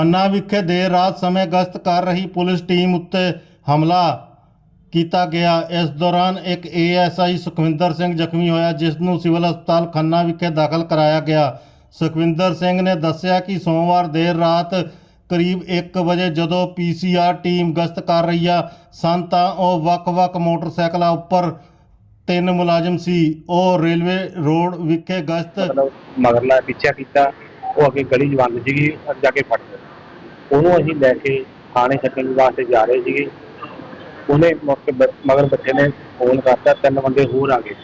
ਖੰਨਾ ਵਿਖੇ ਦੇਰ ਰਾਤ ਸਮੇਂ ਗਸ਼ਤ ਕਰ ਰਹੀ ਪੁਲਿਸ ਟੀਮ ਉੱਤੇ ਹਮਲਾ ਕੀਤਾ ਗਿਆ। ਇਸ ਦੌਰਾਨ ਇੱਕ ਏਐਸਆਈ ਸੁਖਵਿੰਦਰ ਸਿੰਘ ਜ਼ਖਮੀ ਹੋਇਆ, ਜਿਸ ਨੂੰ ਸਿਵਲ ਹਸਪਤਾਲ ਖੰਨਾ ਵਿਖੇ ਦਾਖਲ ਕਰਾਇਆ ਗਿਆ। ਸੁਖਵਿੰਦਰ ਸਿੰਘ ਨੇ ਦੱਸਿਆ ਕਿ ਸੋਮਵਾਰ ਦੇਰ ਰਾਤ ਕਰੀਬ 1 ਵਜੇ ਜਦੋਂ ਪੀਸੀਆਰ ਟੀਮ ਗਸ਼ਤ ਕਰ ਰਹੀ ਸਨ ਤਾਂ ਉਹ ਵੱਖ-ਵੱਖ ਮੋਟਰਸਾਈਕਲਾਂ ਉੱਪਰ ਤਿੰਨ ਮੁਲਾਜ਼ਮ ਸੀ। ਉਹ ਰੇਲਵੇ ਰੋਡ ਵਿਖੇ ਗਸ਼ਤ ਮਤਲਬ ਮਗਰਲਾ ਪਿੱਛਾ ਕੀਤਾ, ਉਹ ਅੱਗੇ ਗਲੀ ਜਵੰਦ ਸੀਗੀ ਜਾ ਕੇ ਫੜ ਗਿਆ ਉਹਨੂੰ ਅਸੀਂ ਲੈ ਕੇ ਥਾਣੇ ਛੱਡਣ ਵਾਸਤੇ ਜਾ ਰਹੇ ਸੀਗੇ। ਉਹਨੇ ਮੁੜ ਬ- ਮਗਰ ਬੱਚੇ ਨੇ ਫੋਨ ਕਰਤਾ, ਤਿੰਨ ਬੰਦੇ ਹੋਰ ਆ ਗਏ।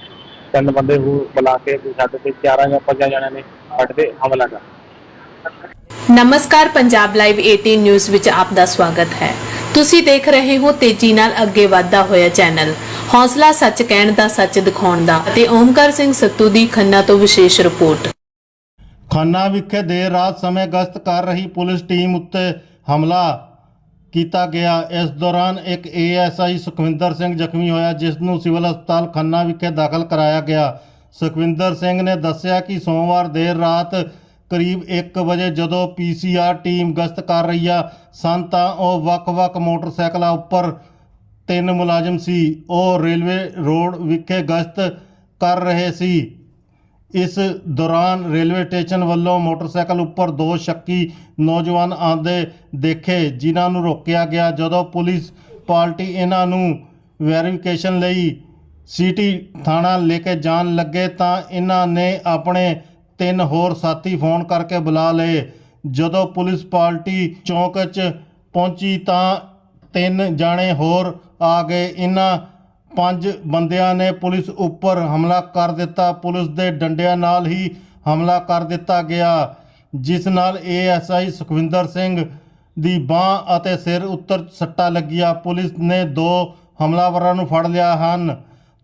ਤਿੰਨ ਬੰਦੇ ਹੋਰ ਬੁਲਾ ਕੇ ਵੀ ਸਾਡੇ ਤੇ ਚਾਰਾਂ ਜਾਂ ਪੰਜਾਂ ਜਣਿਆਂ ਨੇ ਫੜ ਕੇ ਹਮਲਾ ਕਰ ਨਮਸਕਾਰ, ਪੰਜਾਬ ਲਾਈਵ 18 ਨਿਊਜ਼ ਵਿੱਚ ਆਪ ਦਾ ਸਵਾਗਤ ਹੈ। ਤੁਸੀਂ ਦੇਖ ਰਹੇ ਹੋ ਤੇਜ਼ੀ ਨਾਲ ਅੱਗੇ ਵਧਦਾ ਹੋਇਆ ਚੈਨਲ। ਹੌਸਲਾ ਸੱਚ ਕਹਿਣ ਦਾ ਸੱਚ ਦਿਖਾਉਣ ਦਾ ਅਤੇ ਓਮਕਾਰ ਸਿੰਘ ਸੱਤੂ ਦੀ ਖੰਨਾ ਤੋਂ ਵਿਸ਼ੇਸ਼ ਰਿਪੋਰਟ। ਖੰਨਾ ਵਿਖੇ ਦੇਰ ਰਾਤ ਸਮੇਂ ਗਸ਼ਤ ਕਰ ਰਹੀ ਪੁਲਿਸ ਟੀਮ ਉੱਤੇ ਹਮਲਾ ਕੀਤਾ ਗਿਆ। ਇਸ ਦੌਰਾਨ ਇੱਕ ਏਐਸਆਈ ਸੁਖਵਿੰਦਰ ਸਿੰਘ ਜ਼ਖਮੀ ਹੋਇਆ, ਜਿਸ ਨੂੰ ਸਿਵਲ ਹਸਪਤਾਲ ਖੰਨਾ ਵਿਖੇ ਦਾਖਲ ਕਰਾਇਆ ਗਿਆ। ਸੁਖਵਿੰਦਰ ਸਿੰਘ ਨੇ ਦੱਸਿਆ ਕਿ ਸੋਮਵਾਰ ਦੇਰ ਰਾਤ ਕਰੀਬ 1 ਵਜੇ ਜਦੋਂ ਪੀਸੀਆਰ ਟੀਮ ਗਸ਼ਤ ਕਰ ਰਹੀ ਆ, ਸਨ ਤਾਂ ਉਹ ਵੱਖ-ਵੱਖ ਮੋਟਰਸਾਈਕਲਾਂ ਉੱਪਰ ਤਿੰਨ ਮੁਲਾਜ਼ਮ ਸੀ। ਉਹ ਰੇਲਵੇ ਰੋਡ ਵਿਖੇ ਗਸ਼ਤ ਕਰ ਰਹੇ ਸੀ। ਇਸ ਦੌਰਾਨ ਰੇਲਵੇ ਸਟੇਸ਼ਨ ਵੱਲੋਂ ਮੋਟਰਸਾਈਕਲ ਉੱਪਰ ਦੋ ਸ਼ੱਕੀ ਨੌਜਵਾਨ ਆਂਦੇ ਦੇਖੇ, ਜਿਨ੍ਹਾਂ ਨੂੰ ਰੋਕਿਆ ਗਿਆ। ਜਦੋਂ ਪੁਲਿਸ ਪਾਰਟੀ ਇਹਨਾਂ ਨੂੰ ਵੈਰੀਫਿਕੇਸ਼ਨ ਲਈ ਸਿਟੀ ਥਾਣਾ ਲੈ ਕੇ ਜਾਣ ਲੱਗੇ ਤਾਂ ਇਹਨਾਂ ਨੇ ਆਪਣੇ ਤਿੰਨ ਹੋਰ ਸਾਥੀ ਫੋਨ ਕਰਕੇ ਬੁਲਾ ਲਏ। ਜਦੋਂ ਪੁਲਿਸ ਪਾਰਟੀ ਚੌਂਕ 'ਚ ਪਹੁੰਚੀ ਤਾਂ ਤਿੰਨ ਜਾਣੇ ਹੋਰ ਆ ਗਏ। ਇਹਨਾਂ ਪੰਜ ਬੰਦਿਆਂ ਨੇ ਪੁਲਿਸ ਉੱਪਰ ਹਮਲਾ ਕਰ ਦਿੱਤਾ। ਪੁਲਿਸ ਦੇ ਡੰਡਿਆਂ ਨਾਲ ਹੀ ਹਮਲਾ ਕਰ ਦਿੱਤਾ ਗਿਆ ਜਿਸ ਨਾਲ ਏਐਸਆਈ ਸੁਖਵਿੰਦਰ ਸਿੰਘ ਦੀ ਬਾਹ ਅਤੇ ਸਿਰ ਉੱਤਰ ਸੱਟਾਂ ਲੱਗੀਆਂ। ਪੁਲਿਸ ਨੇ ਦੋ ਹਮਲਾਵਰਾਂ ਨੂੰ ਫੜ ਲਿਆ ਹਨ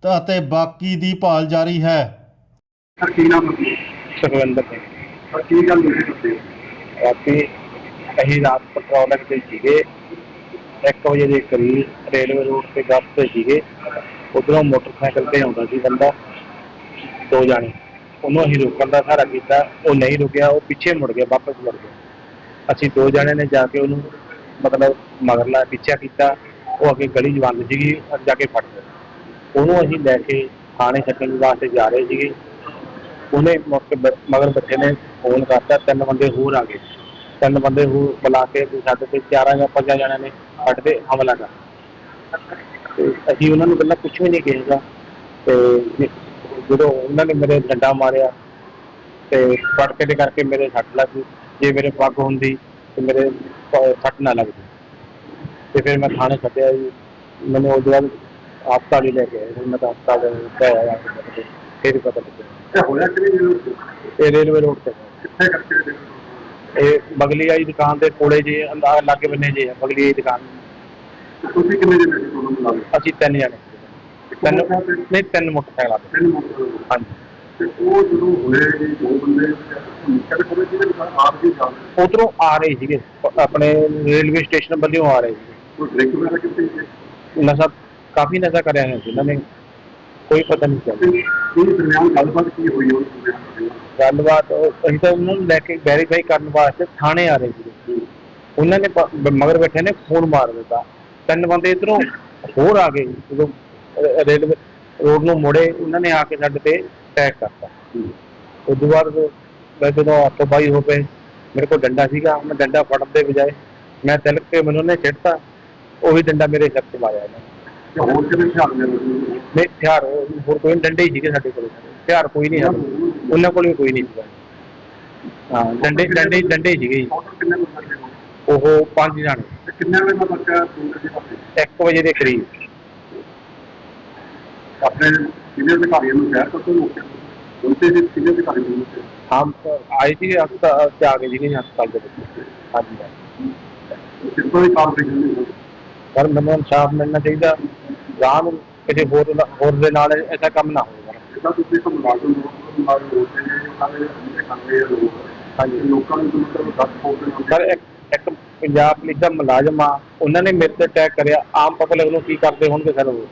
ਅਤੇ ਬਾਕੀ ਦੀ ਭਾਲ ਜਾਰੀ ਹੈ। ਕੀ ਨਾਮ ਹੈ? ਸੁਖਵਿੰਦਰ ਸਿੰਘ। ਕੀ ਗੱਲ ਹੋਈ ਤੁਸੀਂ ਰਾਤੀ ਅਸੀਂ ਰਾਤ ਪੈਟਰੋਲਿੰਗ ਤੇ ਸੀਗੇ। 1 ਵਜੇ ਦੇ ਕਰੀਬ ਰੇਲਵੇ ਰੋਡ ਤੇ ਗਸਤ ਤੇ ਸੀਗੇ। ਉਧਰੋਂ ਮੋਟਰਸਾਈਕਲ ਤੇ ਆਉਂਦਾ ਸੀ ਬੰਦਾ, ਦੋ ਜਾਣੇ। ਉਹਨੂੰ ਅਸੀਂ ਰੋਕਣ ਦਾ ਸਹਾਰਾ ਕੀਤਾ, ਉਹ ਨਹੀਂ ਰੁਕਿਆ, ਉਹ ਪਿੱਛੇ ਮੁੜ ਗਿਆ, ਵਾਪਸ ਮੁੜ ਗਿਆ। ਅਸੀਂ ਦੋ ਜਾਣੇ ਨੇ ਜਾ ਕੇ ਉਹਨੂੰ ਮਤਲਬ ਮਗਰਲਾ ਪਿੱਛਾ ਕੀਤਾ, ਉਹ ਅੱਗੇ ਗਲੀ ਜਵੰਦ ਸੀਗੀ ਔਰ ਜਾ ਕੇ ਫੜ ਲਿਆ। ਉਹਨੂੰ ਅਸੀਂ ਲੈ ਕੇ ਥਾਣੇ ਛੱਡਣ ਵਾਸਤੇ ਜਾ ਰਹੇ ਸੀਗੇ। ਉਹਨੇ ਮੁੜ ਮਗਰ ਬੱਚੇ ਨੇ ਫੋਨ ਕਰਤਾ, ਤਿੰਨ ਬੰਦੇ ਹੋਰ ਆ ਗਏ। ਤਿੰਨ ਬੰਦੇ ਹੋਰ ਬੁਲਾ ਕੇ ਵੀ ਸਾਡੇ ਤੇ ਚਾਰਾਂ ਜਾਂ ਪੰਜਾਂ ਜਣਿਆਂ ਨੇ ਫੜ ਕੇ ਹਮਲਾ ਕਰ ਤੇ ਅਸੀਂ ਉਹਨਾਂ ਨੂੰ ਪਹਿਲਾਂ ਕੁਝ ਵੀ ਨਹੀਂ ਕਿਹਾ ਤੇ ਜਦੋਂ ਉਹਨਾਂ ਨੇ ਮੇਰੇ ਡੰਡਾ ਮਾਰਿਆ ਤੇ ਫੜਕੇ ਦੇ ਕਰਕੇ ਮੇਰੇ ਸੱਟ ਲੱਗ ਗਈ। ਜੇ ਮੇਰੇ ਪੱਗ ਹੁੰਦੀ ਤੇ ਮੇਰੇ ਸੱਟ ਨਾ ਲੱਗਦੀ ਤੇ ਫਿਰ ਮੈਂ ਥਾਣੇ ਛੱਡਿਆ ਜੀ। ਮੈਨੂੰ ਉਹ ਬਾਅਦ ਹਸਪਤਾਲ ਹੀ ਲੈ ਕੇ ਆਏ ਮੈਂ ਤਾਂ ਹਸਪਤਾਲ ਲੈ ਆਇਆ ਫਿਰ ਪਤਾ ਲੱਗਿਆ। ਇਹ ਹੋਇਆ ਕਿ ਇਹ ਰੇਲਵੇ ਰੋਡ ਤੇ। ਕਿੱਥੇ ਕਰਕੇ ਦੇ ਇਹ ਬਗਲੀ ਵਾਲੀ ਦੁਕਾਨ ਦੇ ਕੋਲੇ ਜੇ ਅੰਦਰ ਲਾਗੇ ਬੰਨੇ ਜੇ ਬਗਲੀ ਵਾਲੀ ਦੁਕਾਨ। ਤੁਸੀਂ ਕਿੰਨੇ ਜਣੇ? ਅਸੀਂ ਤਿੰਨ ਜਣੇ। ਤਿੰਨ ਨਹੀਂ ਤਿੰਨ ਮੋਟਰਸਾਈਕਲਾਂ ਤੇ। ਤਿੰਨ ਮੋਟਰ ਹਾਂਜੀ। ਤੇ ਉਹ ਜਦੋਂ ਹੋਏ ਜੀ ਦੋ ਬੰਦੇ ਨਿਕਲ ਕੋਲੇ ਜਿਹਦੇ ਨਾਲ ਆਪ ਜੀ ਜਾਂਦੇ ਉਧਰੋਂ ਆ ਰਹੇ ਸੀਗੇ। ਆਪਣੇ ਰੇਲਵੇ ਸਟੇਸ਼ਨ ਵੱਲੋਂ ਆ ਰਹੇ ਸੀਗੇ। ਉਹ ਡਰਿੰਕ ਵਗੈਰਾ ਸੀ? ਨਸ਼ਾ ਕਾਫੀ ਨਸ਼ਾ ਕਰਿਆ ਹੋਇਆ ਸੀ ਇਹਨਾਂ ਨੇ। ਕੋਈ ਪਤਾ ਨਹੀਂ ਚੱਲਿਆ ਇਹ ਦਰਮਿਆਨ ਗੱਲਬਾਤ ਕੀ ਹੋਈ ਉਹ ਦਰਮਿਆਨ ਗੱਲਬਾਤ ਉਹ- ਅਸੀਂ ਤਾਂ ਉਹਨਾਂ ਨੂੰ ਲੈ ਕੇ ਵੈਰੀਫਾਈ ਕਰਨ ਵਾਸਤੇ ਥਾਣੇ ਆ ਰਹੇ ਸੀਗੇ। ਉਹਨਾਂ ਨੇ ਪ- ਬ- ਮਗਰ ਬੈਠੇ ਨੇ ਫੋਨ ਮਾਰ ਦਿੱਤਾ। ਤਿੰਨ ਬੰਦੇ ਇਧਰੋਂ ਹੋਰ ਆ ਗਏ ਜਦੋਂ ਰੇਲਵੇ ਰੋਡ ਨੂੰ ਮੁੜੇ ਉਹਨਾਂ ਨੇ ਆ ਕੇ ਸਾਡੇ ਤੇ ਅਟੈਕ ਕਰਤਾ। ਉਸ ਤੋਂ ਬਾਅਦ ਮੈਂ ਜਦੋਂ ਹੱਥੋਂ ਬਾਈ ਹੋ ਪਏ ਮੇਰੇ ਕੋਲ ਡੰਡਾ ਸੀਗਾ ਮੈਂ ਡੰਡਾ ਫੜਨ ਦੇ ਬਜਾਏ ਮੈਂ ਤਿਲਕ ਕੇ ਮੈਨੂੰ ਨੇ ਛਿੜਤਾ ਉਹੀ ਡੰਡਾ ਮੇਰੇ ਸਿਰ ਤੇ ਮਾਰਿਆ ਇਹਨੇ। ਤੇ ਹੋਰ ਕਿਹਦੇ ਖਿਆਲ ਨੇ ਨਹੀਂ ਹਥਿਆਰ ਹੋਰ ਕੋਈ ਡੰਡੇ ਹੀ ਸੀਗੇ ਸਾਡੇ ਕੋਲ। ਹਥਿਆਰ ਕੋਈ ਨਹੀਂ ਹੈ ਉਹਨਾਂ ਕੋਲ ਵੀ ਕੋਈ ਨਹੀਂ ਸੀਗਾ। ਹਾਂ ਡੰਡੇ ਡੰਡੇ ਡੰਡੇ ਹੀ ਸੀਗੇ ਜੀ। ਟੋਟਲ ਕਿੰਨੇ ਬੰਦੇ ਨੇ? ਉਹ ਪੰਜ ਜਾਣੇ। ਕਿੰਨੇ ਵਜੇ ਦਾ ਬੱਚਾ ਪਾਸੇ 1 ਵਜੇ ਦੇ ਕਰੀਬ। ਆਪਣੇ ਕਿੰਨੇ ਅਧਿਕਾਰੀਆਂ ਨੂੰ ਸ਼ਹਿਰ ਤੋਂ ਰੋਕਿਆ ਉਨਤੇ ਦੇ ਕਿੰਨੇ ਅਧਿਕਾਰੀ ਨੂੰ? ਹਮ ਆਏ ਸੀ ਹਸਪਤਾਲ ਤੇ ਆ ਗਏ ਜੀ ਹਸਪਤਾਲ ਦੇ ਵਿੱਚ ਹਾਂਜੀ ਕਿਸ ਤੋਂ ਦੀ ਕਾਰਵਾਈ ਕਰਨੀ ਹੈ ਪਰ ਮੈਨੂੰ ਇਨਸਾਫ ਮਿਲਣਾ ਚਾਹੀਦਾ। ਨੂੰ ਕਿਸੇ ਹੋਰ ਹੋਰ ਦੇ ਨਾਲ ਐਸਾ ਕੰਮ ਨਾ ਹੋਵੇ। ਜਿੱਦਾਂ ਤੁਸੀਂ ਇੱਕ ਮੁਲਾਜ਼ਮ ਹੋ ਮੁਲਾਜ਼ਮ ਹੋ ਕੇ ਸਾਰੇ ਅੰਦਰ ਖਾਂਦੇ ਆ ਲੋਕ। ਹਾਂਜੀ। ਲੋਕਾਂ ਨੂੰ ਤਾਂ ਮਤਲਬ ਦੱਸ ਪਾਉਂਦੇ ਨੇ ਸਰ ਇੱਕ ਇੱਕ ਪੰਜਾਬ ਪੁਲਿਸ ਦਾ ਮੁਲਾਜ਼ਮ ਆ, ਉਹਨਾਂ ਨੇ ਮੇਰੇ ਤੇ ਅਟੈਕ ਕਰਿਆ। ਆਮ ਪਬਲਿਕ ਨੂੰ ਕੀ ਕਰਦੇ ਹੋਣਗੇ ਸਰ ਉਹ?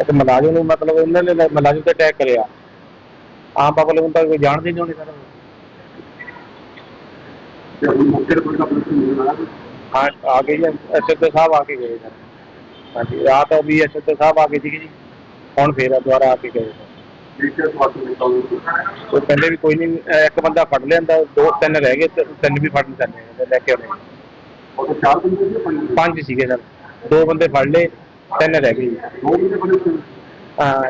ਇੱਕ ਮੁਲਾਜ਼ਮ ਨੂੰ ਮਤਲਬ ਉਹਨਾਂ ਨੇ ਮੁਲਾਜ਼ਮ ਤੇ ਅਟੈਕ ਕਰਿਆ। ਆਮ ਪਬਲਿਕ ਨੂੰ ਤਾਂ ਕੋਈ ਜਾਣਦੇ ਨਹੀਂ ਹੋਣੀ ਸਰ ਹੁਣ ਹਾਂ, ਆ ਗਏ ਜੀ ਐਸਐਚਓ ਸਾਹਿਬ ਆ ਕੇ ਗਏ ਸਰ ਹਾਂਜੀ ਰਾਤ ਵੀ ਐਸਐਚਓ ਸਾਹਿਬ ਆ ਗਏ ਸੀਗੇ ਜੀ। ਹੁਣ ਫੇਰ ਦੁਬਾਰਾ ਆ ਕੇ ਗਏ। ਸਰ ਉਹ ਕਹਿੰਦੇ ਵੀ ਕੋਈ ਨਹੀਂ ਇੱਕ ਬੰਦਾ ਫੜ ਲਿਆਂਦਾ ਦੋ ਤਿੰਨ ਰਹਿ ਗਏ ਤੇ ਤਿੰਨ ਵੀ ਫੜਨ ਤੇ ਲੈ ਕੇ ਆਉਣੇ ਉਹ ਤਾਂ ਚਾਰ ਬੰਦੇ ਸੀ ਪੰਜ? ਸੀਗੇ ਸਰ। ਦੋ ਬੰਦੇ ਫੜ ਲਏ ਤਿੰਨ ਰਹਿ ਗਏ।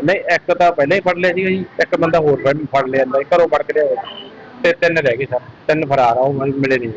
ਨਹੀਂ ਇੱਕ ਤਾਂ ਪਹਿਲਾਂ ਹੀ ਫੜ ਲਿਆ ਸੀਗਾ ਜੀ ਇੱਕ ਬੰਦਾ ਹੋਰ ਫੜ ਲਿਆਂਦਾ ਸੀ, ਘਰੋਂ ਫੜ ਕੇ ਲਿਆਇਆ। ਤੇ ਤਿੰਨ ਰਹਿ ਗਏ ਸਰ ਤਿੰਨ ਫਰਾਰ ਆ ਉਹ ਮਿਲੇ ਨਹੀਂ